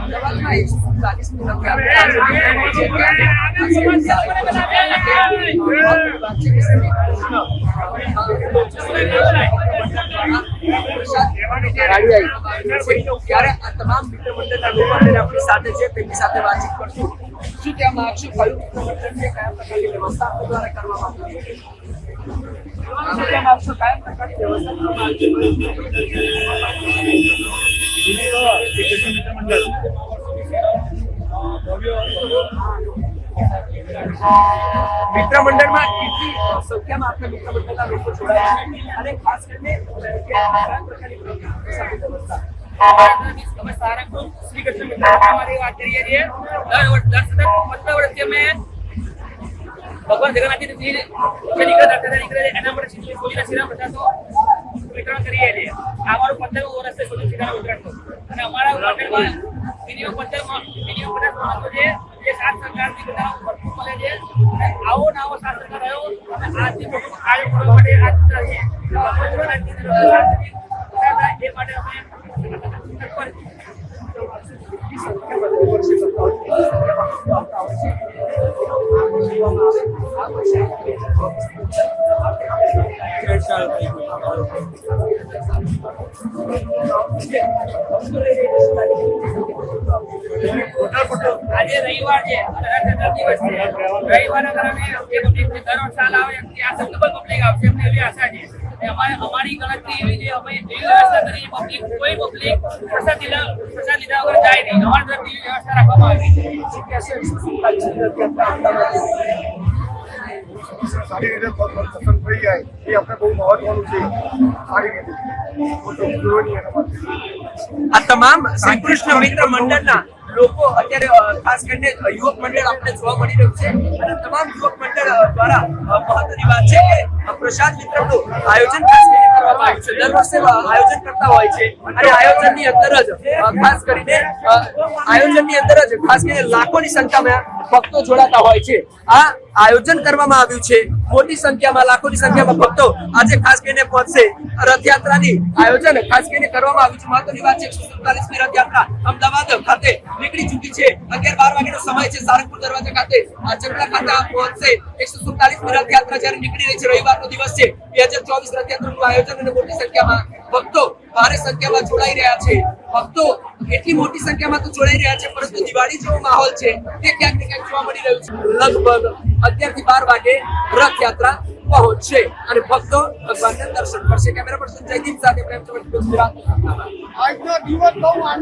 અમદાવાદમાં એકસો ચાલીસમી રથયાત્રા છે ત્યારે આ તમામ મિત્ર મંડળના લોકો અત્યારે આપણી સાથે છે તેમની સાથે વાતચીત કરશું શું કહેવા માંગશો કયું મિત્ર મંડળ છે કયા પ્રકારની વ્યવસ્થા આપણા દ્વારા કરવામાં આવી છે શું મંડળમાં કેટલી સંખ્યામાં આપણા મિત્ર મંડળના લોકો જોડાયા છે અને ખાસ કરીને કયા પ્રકારની પ્રવૃત્તિ સાથે વ્યવસ્થા અમે સારંગપુર શ્રી કૃષ્ણ મિત્રમાંથી વાત કરીએ છીએ દર વર્ષ દર સતત પંદર વર્ષથી અમે ભગવાન જગન્નાથજી જે નીકળે રથયાત્રા નીકળે છે એના માટે શ્રી કોજીના શ્રીરામ પ્રસાદનું વિતરણ કરીએ છીએ આ અમારું પંદરમું વર્ષ છે કોજી શ્રીરામ વિતરણનું અને અમારા મંડળમાં મિનિમમ પંદર મિનિમમ પચાસ માણસો છે જે સાત સરકારથી બધાનો ભરપૂર મળે છે આવો ને આવો સાત સરકાર રહ્યો અને આજથી મોટું કાર્ય આજે રવિવાર છે રથયાત્રા દિવસ છે. રવિવારના કારણે એ પબ્લિક જે સાલ આવે એમની આશા ડબલ પબ્લિક આવશે, એમને એવી આશા છે અમારે, અમારી ગણતરી એવી છે, અમે એવી વ્યવસ્થા કરી પબ્લિક કોઈ પબ્લિક પ્રસાદ લીધા પ્રસાદ લીધા વગર જાય નહીં. અમારી તરફથી એવી વ્યવસ્થા રાખવામાં આવી સારી રીતે પસંદ થઈ જાય, એ આપણે બહુ મહત્વનું છે. સારી રીતે. આ તમામ શ્રી કૃષ્ણ મિત્ર મંડળના લોકો અત્યારે ખાસ કરીને યુવક મંડળ આપણે જોવા મળી રહ્યું છે. અને તમામ યુવક મંડળ દ્વારા મહત્વની વાત છે કે પ્રસાદ વિતરણનું આયોજન ખાસ કરીને કરવામાં આવ્યું છે. દર વર્ષે આયોજન કરતા હોય છે. અને આયોજનની અંદર જ ખાસ કરીને આયોજનની અંદર જ, ખાસ કરીને લાખોની સંખ્યામાં ભક્તો જોડાતા હોય છે. આ આયોજન કરવામાં આવ્યું છે. મોટી સંખ્યામાં, લાખોની સંખ્યામાં ભક્તો આજે ખાસ કરીને પહોંચશે. રથયાત્રાની આયોજન ખાસ કરીને કરવામાં આવ્યું છે. મહત્વની વાત છે રથયાત્રા અમદાવાદ ખાતે નીકળી ચૂકી છે. અગિયાર બાર વાગ્યાનો સમય છે, સારંગપુર દરવાજા ખાતે. આ ચકડા ખાતે પહોંચશે. એકસો સુડતાલીસમી રથયાત્રા જ્યારે નીકળી રહી છે, રવિવારનો દિવસ છે. બે હજાર ચોવીસ રથયાત્રાનું આયોજન અને મોટી સંખ્યામાં ભક્તો ભારે સંખ્યામાં જોડાઈ રહ્યા છે. ભક્તો એટલી મોટી સંખ્યામાં તો જોડાઈ રહ્યા છે, પરંતુ દિવાળી જેવો માહોલ છે, તે ક્યાંક ને ક્યાંક જોવા મળી રહ્યું છે. લગભગ અત્યારથી બાર વાગે રથયાત્રા પહોંચશે અને ભક્તો ભગવાનના દર્શન કરશે. કેમેરા પર્સન જયદીપ સાથે પ્રેમ ગુજરાત. આજનો દિવસ બહુ